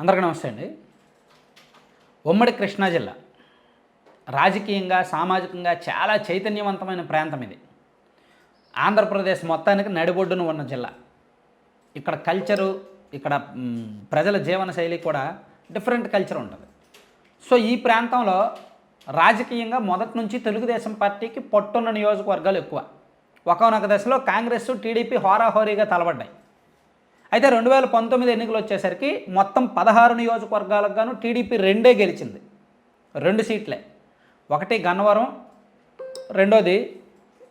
అందరికీ నమస్తే అండి. ఉమ్మడి కృష్ణా జిల్లా. రాజకీయంగా సామాజికంగా చాలా చైతన్యవంతమైన ప్రాంతం ఇది. ఆంధ్రప్రదేశ్ మొత్తానికి నడిబొడ్డున ఉన్న జిల్లా. ఇక్కడ కల్చరు ఇక్కడ ప్రజల జీవన శైలి కూడా డిఫరెంట్ కల్చర్ ఉంటుంది. సో ఈ ప్రాంతంలో రాజకీయంగా మొదటి నుంచి తెలుగుదేశం పార్టీకి పట్టున్న నియోజకవర్గాలు ఎక్కువ. ఒకనొక దశలో కాంగ్రెస్ టీడీపీ హోరాహోరీగా తలబడ్డాయి. అయితే రెండు వేల పంతొమ్మిది ఎన్నికలు వచ్చేసరికి మొత్తం పదహారు నియోజకవర్గాలకు గాను టీడీపీ రెండే గెలిచింది. రెండు సీట్లే. ఒకటి గన్నవరం రెండోది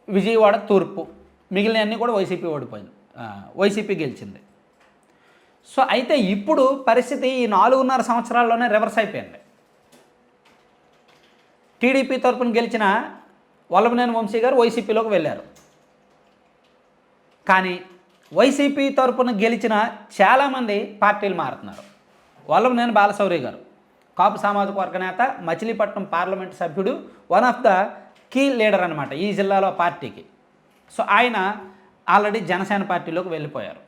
విజయవాడ తూర్పు. మిగిలినవన్నీ కూడా వైసీపీ ఓడిపోయింది. వైసీపీ గెలిచింది. సో అయితే ఇప్పుడు పరిస్థితి ఈ నాలుగున్నర సంవత్సరాల్లోనే రివర్స్ అయిపోయింది. టీడీపీ తరపున గెలిచిన వల్లభనేని వంశీ గారు వైసీపీలోకి వెళ్ళారు. కానీ వైసీపీ తరపున గెలిచిన చాలామంది పార్టీలు మారుతున్నారు. వల్లభనేని బాలశౌరి గారు కాపు సామాజిక వర్గ నేత మచిలీపట్నం పార్లమెంట్ సభ్యుడు one of the key leader అనమాట ఈ జిల్లాలో పార్టీకి. సో ఆయన ఆల్రెడీ జనసేన పార్టీలోకి వెళ్ళిపోయారు.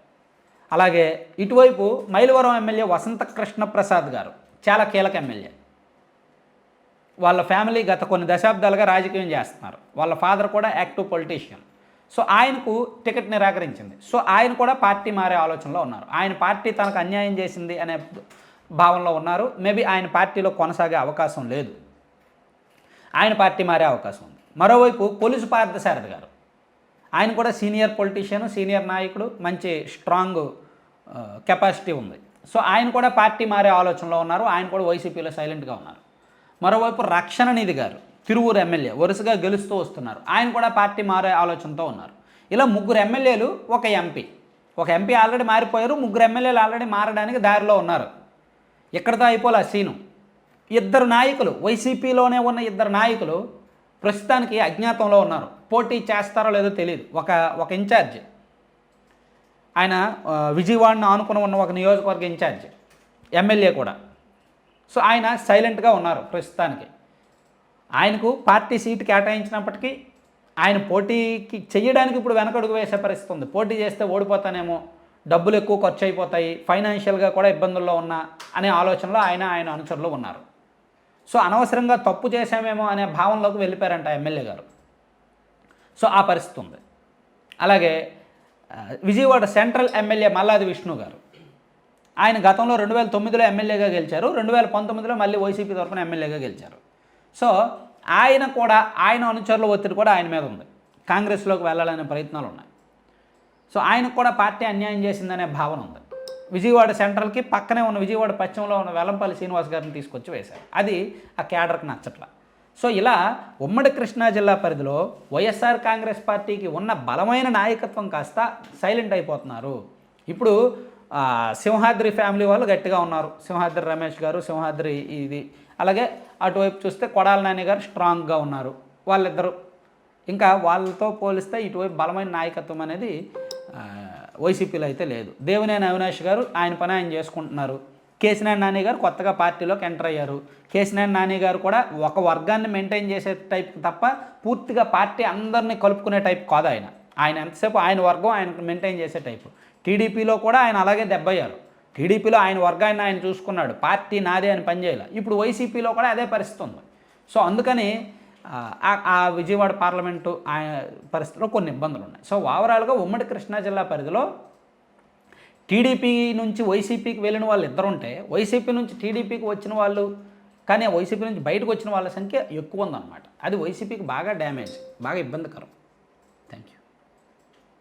అలాగే ఇటువైపు మైలవరం ఎమ్మెల్యే వసంత కృష్ణ ప్రసాద్ గారు చాలా కీలక ఎమ్మెల్యే. వాళ్ళ ఫ్యామిలీ గత కొన్ని దశాబ్దాలుగా రాజకీయం చేస్తున్నారు. వాళ్ళ ఫాదర్ కూడా యాక్టివ్ పొలిటీషియన్. సో ఆయనకు టికెట్ నిరాకరించింది. సో ఆయన కూడా పార్టీ మారే ఆలోచనలో ఉన్నారు. ఆయన పార్టీ తనకు అన్యాయం చేసింది అనే భావనలో ఉన్నారు. మేబీ ఆయన పార్టీలో కొనసాగే అవకాశం లేదు. ఆయన పార్టీ మారే అవకాశం ఉంది. మరోవైపు పోలీసు పార్థసారథి గారు. ఆయన కూడా సీనియర్ పొలిటీషియన్ సీనియర్ నాయకుడు మంచి స్ట్రాంగ్ కెపాసిటీ ఉంది. సో ఆయన కూడా పార్టీ మారే ఆలోచనలో ఉన్నారు. ఆయన కూడా వైసీపీలో సైలెంట్గా ఉన్నారు. మరోవైపు రక్షణ నిధి గారు. తిరువూరు ఎమ్మెల్యే వరుసగా గెలుస్తూ వస్తున్నారు. ఆయన కూడా పార్టీ మారే ఆలోచనతో ఉన్నారు. ఇలా ముగ్గురు ఎమ్మెల్యేలు ఒక ఎంపీ. ఒక ఎంపీ ఆల్రెడీ మారిపోయారు ముగ్గురు ఎమ్మెల్యేలు ఆల్రెడీ మారడానికి దారిలో ఉన్నారు. ఇక్కడితో అయిపోలే ఆ సీను? ఇద్దరు నాయకులు వైసీపీలోనే ఉన్న ఇద్దరు నాయకులు ప్రస్తుతానికి అజ్ఞాతంలో ఉన్నారు. పోటీ చేస్తారో లేదో తెలియదు ఒక ఒక ఇన్ఛార్జ్. ఆయన విజయవాడను ఆనుకుని ఉన్న ఒక నియోజకవర్గ ఇన్ఛార్జ్. ఎమ్మెల్యే కూడా. సో ఆయన సైలెంట్గా ఉన్నారు ప్రస్తుతానికి. ఆయనకు పార్టీ సీటు కేటాయించినప్పటికీ ఆయన పోటీకి చేయడానికి ఇప్పుడు వెనకడుగు వేసే పరిస్థితి ఉంది. పోటీ చేస్తే ఓడిపోతానేమో డబ్బులు ఎక్కువ ఖర్చు అయిపోతాయి ఫైనాన్షియల్గా కూడా ఇబ్బందుల్లో ఉన్నా అనే ఆలోచనలో ఆయన ఆయన అనుచరులు ఉన్నారు. సో అనవసరంగా తప్పు చేశామేమో అనే భావనలోకి వెళ్ళిపోయారంట ఎమ్మెల్యే గారు. సో ఆ పరిస్థితి ఉంది. అలాగే విజయవాడ సెంట్రల్ ఎమ్మెల్యే మల్లాది విష్ణు గారు. ఆయన గతంలో రెండు వేల తొమ్మిదిలో ఎమ్మెల్యేగా గెలిచారు రెండు వేల పంతొమ్మిదిలో మళ్ళీ వైసీపీ తరఫున ఎమ్మెల్యేగా గెలిచారు. సో ఆయన కూడా ఆయన అనుచరుల ఒత్తిడి కూడా ఆయన మీద ఉంది. కాంగ్రెస్లోకి వెళ్ళాలనే ప్రయత్నాలు ఉన్నాయి. సో ఆయనకు కూడా పార్టీ అన్యాయం చేసిందనే భావన ఉంది. విజయవాడ సెంట్రల్కి పక్కనే ఉన్న విజయవాడ పశ్చిమలో ఉన్న వెల్లంపల్లి శ్రీనివాస్ గారిని తీసుకొచ్చి వేశారు. అది ఆ క్యాడర్కి నచ్చట్ల. సో ఇలా ఉమ్మడి కృష్ణా జిల్లా పరిధిలో వైఎస్ఆర్ కాంగ్రెస్ పార్టీకి ఉన్న బలమైన నాయకత్వం కాస్త సైలెంట్ అయిపోతున్నారు. ఇప్పుడు సింహాద్రి ఫ్యామిలీ వాళ్ళు గట్టిగా ఉన్నారు. సింహాద్రి రమేష్ గారు సింహాద్రి ఇది. అలాగే అటువైపు చూస్తే కొడాల నాని గారు స్ట్రాంగ్గా ఉన్నారు. వాళ్ళిద్దరు. ఇంకా వాళ్ళతో పోలిస్తే ఇటువైపు బలమైన నాయకత్వం అనేది వైసీపీలో అయితే లేదు. దేవినేని అవినాష్ గారు ఆయన పని ఆయన చేసుకుంటున్నారు. కేసినేని నాని గారు కొత్తగా పార్టీలోకి ఎంటర్ అయ్యారు. కేసినేని నాని గారు కూడా ఒక వర్గాన్ని మెయింటైన్ చేసే టైప్ తప్ప పూర్తిగా పార్టీ అందరినీ కలుపుకునే టైప్ కాదు ఆయన. ఆయన ఎంతసేపు ఆయన వర్గం ఆయన మెయింటైన్ చేసే టైపు టీడీపీలో కూడా ఆయన అలాగే దెబ్బయ్యారు. టీడీపీలో ఆయన వర్గాన్ని ఆయన చూసుకున్నాడు. పార్టీ నాదే అని పనిచేయాలి. ఇప్పుడు వైసీపీలో కూడా అదే పరిస్థితి ఉంది. సో అందుకని ఆ విజయవాడ పార్లమెంటు ఆయన పరిస్థితిలో కొన్ని ఇబ్బందులు ఉన్నాయి. సో ఓవరాల్గా ఉమ్మడి కృష్ణా జిల్లా పరిధిలో టీడీపీ నుంచి వైసీపీకి వెళ్ళిన వాళ్ళు ఇద్దరు ఉంటే వైసీపీ నుంచి టీడీపీకి వచ్చిన వాళ్ళు కానీ వైసీపీ నుంచి బయటకు వచ్చిన వాళ్ళ సంఖ్య ఎక్కువ ఉందన్నమాట. అది వైసీపీకి బాగా డ్యామేజ్ బాగా ఇబ్బందికరం.